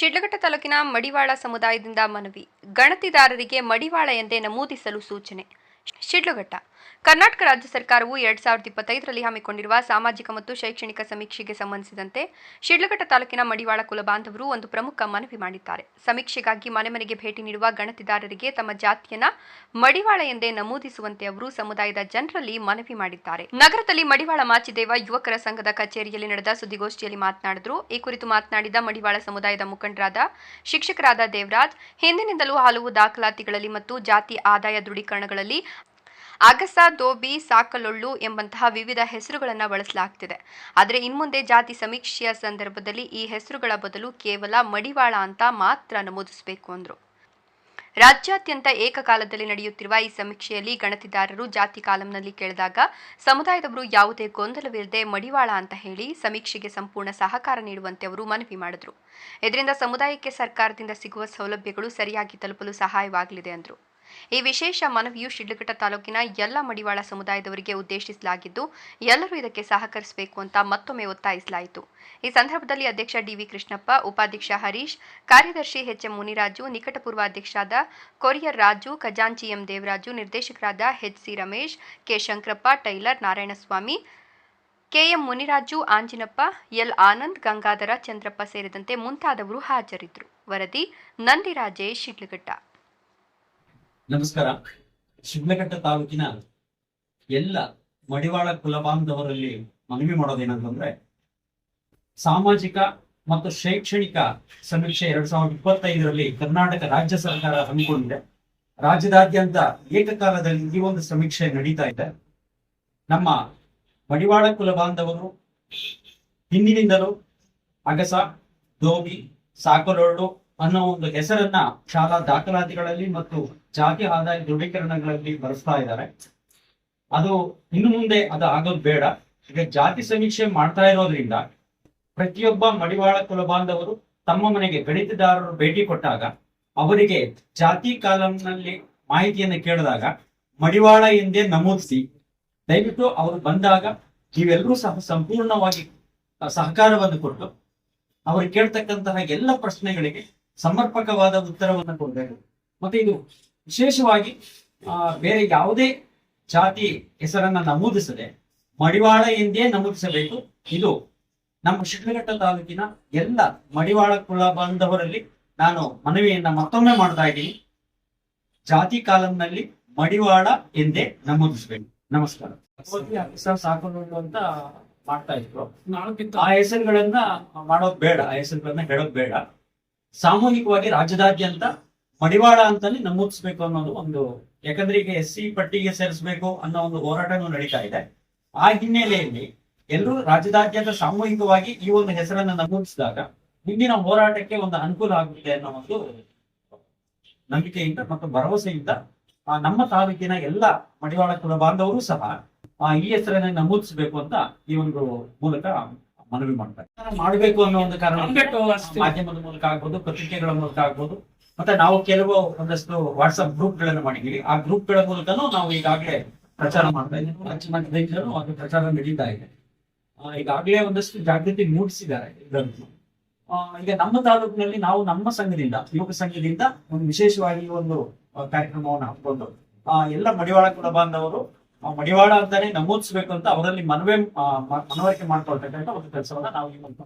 ಶಿಡ್ಲಘಟ್ಟ ತಾಲೂಕಿನ ಮಡಿವಾಳ ಸಮುದಾಯದಿಂದ ಮನವಿ. ಗಣತಿದಾರರಿಗೆ ಮಡಿವಾಳ ಎಂದೇ ನಮೂದಿಸಲು ಸೂಚನೆ. ಶಿಡ್ಲಘಟ್ಟ ಕರ್ನಾಟಕ ರಾಜ್ಯ ಸರ್ಕಾರವು ಎರಡ್ ಸಾವಿರದ ಇಪ್ಪತ್ತೈದರಲ್ಲಿ ಹಮ್ಮಿಕೊಂಡಿರುವ ಸಾಮಾಜಿಕ ಮತ್ತು ಶೈಕ್ಷಣಿಕ ಸಮೀಕ್ಷೆಗೆ ಸಂಬಂಧಿಸಿದಂತೆ ಶಿಡ್ಲಘಟ್ಟ ತಾಲೂಕಿನ ಮಡಿವಾಳ ಕುಲಬಾಂಧವರು ಒಂದು ಪ್ರಮುಖ ಮನವಿ ಮಾಡಿದ್ದಾರೆ. ಸಮೀಕ್ಷೆಗಾಗಿ ಮನೆ ಮನೆಗೆ ಭೇಟಿ ನೀಡುವ ಗಣತಿದಾರರಿಗೆ ತಮ್ಮ ಜಾತಿಯನ್ನ ಮಡಿವಾಳ ಎಂದೇ ನಮೂದಿಸುವಂತೆ ಅವರು ಸಮುದಾಯದ ಜನರಲ್ಲಿ ಮನವಿ ಮಾಡಿದ್ದಾರೆ. ನಗರದಲ್ಲಿ ಮಡಿವಾಳ ಮಾಚಿದೇವ ಯುವಕರ ಸಂಘದ ಕಚೇರಿಯಲ್ಲಿ ನಡೆದ ಸುದ್ದಿಗೋಷ್ಠಿಯಲ್ಲಿ ಮಾತನಾಡಿದರು. ಈ ಕುರಿತು ಮಾತನಾಡಿದ ಮಡಿವಾಳ ಸಮುದಾಯದ ಮುಖಂಡರಾದ ಶಿಕ್ಷಕರಾದ ದೇವರಾಜ್, ಹಿಂದಿನಿಂದಲೂ ಹಲವು ದಾಖಲಾತಿಗಳಲ್ಲಿ ಮತ್ತು ಜಾತಿ ಆದಾಯ ದೃಢೀಕರಣಗಳಲ್ಲಿ ಅಗಸ ದೋಬಿ ಸಾಕಲೊಳ್ಳು ಎಂಬಂತಹ ವಿವಿಧ ಹೆಸರುಗಳನ್ನು ಬಳಸಲಾಗ್ತಿದೆ. ಆದರೆ ಇನ್ಮುಂದೆ ಜಾತಿ ಸಮೀಕ್ಷೆಯ ಸಂದರ್ಭದಲ್ಲಿ ಈ ಹೆಸರುಗಳ ಬದಲು ಕೇವಲ ಮಡಿವಾಳ ಅಂತ ಮಾತ್ರ ನಮೂದಿಸಬೇಕು ಅಂದರು. ರಾಜ್ಯಾದ್ಯಂತ ಏಕಕಾಲದಲ್ಲಿ ನಡೆಯುತ್ತಿರುವ ಈ ಸಮೀಕ್ಷೆಯಲ್ಲಿ ಗಣತಿದಾರರು ಜಾತಿ ಕಾಲಂನಲ್ಲಿ ಕೇಳಿದಾಗ, ಸಮುದಾಯದವರು ಯಾವುದೇ ಗೊಂದಲವಿಲ್ಲದೆ ಮಡಿವಾಳ ಅಂತ ಹೇಳಿ ಸಮೀಕ್ಷೆಗೆ ಸಂಪೂರ್ಣ ಸಹಕಾರ ನೀಡುವಂತೆ ಅವರು ಮನವಿ ಮಾಡಿದರು. ಇದರಿಂದ ಸಮುದಾಯಕ್ಕೆ ಸರ್ಕಾರದಿಂದ ಸಿಗುವ ಸೌಲಭ್ಯಗಳು ಸರಿಯಾಗಿ ತಲುಪಲು ಸಹಾಯವಾಗಲಿದೆ ಎಂದರು ಈ ವಿಶೇಷ ಮನವಿಯು ಶಿಡ್ಲಘಟ್ಟ ತಾಲೂಕಿನ ಎಲ್ಲ ಮಡಿವಾಳ ಸಮುದಾಯದವರಿಗೆ ಉದ್ದೇಶಿಸಲಾಗಿದ್ದು, ಎಲ್ಲರೂ ಇದಕ್ಕೆ ಸಹಕರಿಸಬೇಕು ಅಂತ ಮತ್ತೊಮ್ಮೆ ಒತ್ತಾಯಿಸಲಾಯಿತು. ಈ ಸಂದರ್ಭದಲ್ಲಿ ಅಧ್ಯಕ್ಷ ಡಿವಿ ಕೃಷ್ಣಪ್ಪ, ಉಪಾಧ್ಯಕ್ಷ ಹರೀಶ್, ಕಾರ್ಯದರ್ಶಿ ಎಚ್ ಎಂ ಮುನಿರಾಜು, ನಿಕಟಪೂರ್ವ ಅಧ್ಯಕ್ಷರಾದ ಕೊರಿಯರ್ ರಾಜು ಖಜಾಂಚಿ ಎಂ ದೇವರಾಜು, ನಿರ್ದೇಶಕರಾದ H C Ramesh, K Shankarappa, tailor Narayanaswamy, KM Muniraju, Anjinappa, L Anand, Gangadhara, Chandrappa ಸೇರಿದಂತೆ ಮುಂತಾದವರು ಹಾಜರಿದ್ದರು. ವರದಿ ನಂದಿರಾಜೇಶ್ ಶಿಡ್ಲಘಟ್ಟ. ನಮಸ್ಕಾರ. ಶಿಡ್ಲಘಟ್ಟ ತಾಲೂಕಿನ ಎಲ್ಲ ಮಡಿವಾಳ ಕುಲಬಾಂಧವರಲ್ಲಿ ಮನವಿ ಮಾಡೋದೇನಂತಂದ್ರೆ, ಸಾಮಾಜಿಕ ಮತ್ತು ಶೈಕ್ಷಣಿಕ ಸಮೀಕ್ಷೆ ಎರಡ್ ಸಾವಿರದ ಇಪ್ಪತ್ತೈದರಲ್ಲಿ ಕರ್ನಾಟಕ ರಾಜ್ಯ ಸರ್ಕಾರ ಹಮ್ಮಿಕೊಂಡಿದೆ. ರಾಜ್ಯದಾದ್ಯಂತ ಏಕಕಾಲದಲ್ಲಿ ಈ ಒಂದು ಸಮೀಕ್ಷೆ ನಡೀತಾ ಇದೆ. ನಮ್ಮ ಮಡಿವಾಳ ಕುಲಬಾಂಧವರು ಹಿಂದಿನಿಂದಲೂ ಅಗಸ, ದೋಬಿ ಸಾಕಲೊಳ್ಳು ಅನ್ನೋ ಒಂದು ಹೆಸರನ್ನ ಶಾಲಾ ದಾಖಲಾತಿಗಳಲ್ಲಿ ಮತ್ತು ಜಾತಿ ಆದಾಯ ದೃಢೀಕರಣಗಳಲ್ಲಿ ಬರೆಸ್ತಾ ಇದ್ದಾರೆ. ಅದು ಇನ್ನು ಮುಂದೆ ಅದು ಆಗೋದು ಬೇಡ. ಈಗ ಜಾತಿ ಸಮೀಕ್ಷೆ ಮಾಡ್ತಾ ಇರೋದ್ರಿಂದ ಪ್ರತಿಯೊಬ್ಬ ಮಡಿವಾಳ ಕುಲ ಬಾಂಧವರು ತಮ್ಮ ಮನೆಗೆ ಗಣಿತದಾರರು ಭೇಟಿ ಕೊಟ್ಟಾಗ ಅವರಿಗೆ ಜಾತಿ ಕಾಲಂನಲ್ಲಿ ಮಾಹಿತಿಯನ್ನು ಕೇಳಿದಾಗ ಮಡಿವಾಳ ಎಂದೇ ನಮೂದಿಸಿ ದಯವಿಟ್ಟು ಅವರು ಬಂದಾಗ ನೀವೆಲ್ಲರೂ ಸಹ ಸಂಪೂರ್ಣವಾಗಿ ಸಹಕಾರವನ್ನು ಕೊಟ್ಟು ಅವರು ಕೇಳ್ತಕ್ಕಂತಹ ಎಲ್ಲ ಪ್ರಶ್ನೆಗಳಿಗೆ ಸಮರ್ಪಕವಾದ ಉತ್ತರವನ್ನು ಕೊಡಬೇಕು. ಮತ್ತೆ ಇದು ವಿಶೇಷವಾಗಿ ಆ, ಬೇರೆ ಯಾವುದೇ ಜಾತಿ ಹೆಸರನ್ನ ನಮೂದಿಸದೆ ಮಡಿವಾಳ ಎಂದೇ ನಮೂದಿಸಬೇಕು. ಇದು ನಮ್ಮ ಶಿಡ್ಲಘಟ್ಟ ತಾಲೂಕಿನ ಎಲ್ಲ ಮಡಿವಾಳ ಕುಲ ಬಾಂಧವರಲ್ಲಿ ನಾನು ಮನವಿಯನ್ನ ಮತ್ತೊಮ್ಮೆ ಮಾಡ್ತಾ ಇದ್ದೀನಿ. ಜಾತಿ ಕಾಲಂನಲ್ಲಿ ಮಡಿವಾಳ ಎಂದೇ ನಮೂದಿಸಬೇಕು. ನಮಸ್ಕಾರ. ಹೆಸರು ಸಾಕೊಂಡು ಅಂತ ಮಾಡ್ತಾ ಇದ್ರು. ಆ ಹೆಸರುಗಳನ್ನ ಮಾಡೋದ್ ಬೇಡ ಆ ಹೆಸರುಗಳನ್ನ ಹೇಳೋದ್ ಬೇಡ. ಸಾಮೂಹಿಕವಾಗಿ ರಾಜ್ಯದಾದ್ಯಂತ ಮಡಿವಾಳ ಅಂತಾನೆ ನಮೂದಿಸಬೇಕು ಅನ್ನೋದು ಒಂದು ಯಾಕಂದ್ರೆ ಈಗ ಎಸ್ ಸಿ ಪಟ್ಟಿಗೆ ಸೇರಿಸಬೇಕು ಅನ್ನೋ ಒಂದು ಹೋರಾಟನೂ ನಡೀತಾ ಇದೆ. ಆ ಹಿನ್ನೆಲೆಯಲ್ಲಿ ಎಲ್ಲರೂ ರಾಜ್ಯದಾದ್ಯಂತ ಸಾಮೂಹಿಕವಾಗಿ ಈ ಒಂದು ಹೆಸರನ್ನ ನಮೂದಿಸಿದಾಗ ಹಿಂದಿನ ಹೋರಾಟಕ್ಕೆ ಒಂದು ಅನುಕೂಲ ಆಗುತ್ತೆ ಅನ್ನೋ ಒಂದು ನಂಬಿಕೆಯಿಂದ ಮತ್ತು ಭರವಸೆಯಿಂದ ನಮ್ಮ ತಾಲೂಕಿನ ಎಲ್ಲ ಮಡಿವಾಳ ಕುಲ ಬಾಂಧವರು ಸಹ ಈ ಹೆಸರನ್ನ ನಮೂದಿಸಬೇಕು ಅಂತ ಈ ಒಂದು ಮೂಲಕ ಮನವಿ ಮಾಡ್ತಾರೆ. ಮಾಡಬೇಕು ಅನ್ನೋ ಒಂದು ಕಾರಣ ಮಾಧ್ಯಮದ ಮೂಲಕ ಆಗ್ಬೋದು ಪತ್ರಿಕೆಗಳ ಮೂಲಕ ಆಗ್ಬೋದು. ಮತ್ತೆ ನಾವು ಕೆಲವು ಒಂದಷ್ಟು ವಾಟ್ಸ್ಆಪ್ ಗ್ರೂಪ್ಗಳನ್ನು ಮಾಡಿದ್ದೀವಿ. ಆ ಗ್ರೂಪ್ಗಳ ಮೂಲಕನೂ ನಾವು ಈಗಾಗಲೇ ಪ್ರಚಾರ ಮಾಡ್ತಾ ಇದ್ದೀವಿ. ರಾಜ್ಯ ಮಟ್ಟದಿಂದಲೂ ಅದು ಪ್ರಚಾರ ನಡೀತಾ ಇದೆ. ಈಗಾಗಲೇ ಒಂದಷ್ಟು ಜಾಗೃತಿ ಮೂಡಿಸಿದ್ದಾರೆ ಇದನ್ನು ಈಗ ನಮ್ಮ ತಾಲೂಕಿನಲ್ಲಿ ನಾವು ನಮ್ಮ ಸಂಘದಿಂದ ಯುವಕ ಸಂಘದಿಂದ ಒಂದು ವಿಶೇಷವಾಗಿ ಒಂದು ಕಾರ್ಯಕ್ರಮವನ್ನು ಹಾಕೊಂಡು ಎಲ್ಲ ಮಡಿವಾಳ ಕೂಡ ಬಾಂಧವರು ಮಡಿವಾಳ ಅಂತಾನೆ ನಮೂದಿಸಬೇಕು ಅಂತ ಅವರಲ್ಲಿ ಮನವಿ ಮನವರಿಕೆ ಮಾಡ್ಕೊಳ್ತಕ್ಕಂಥ ಒಂದು ಕೆಲಸವನ್ನ ನಾವು ಈ ಮೂಲಕ.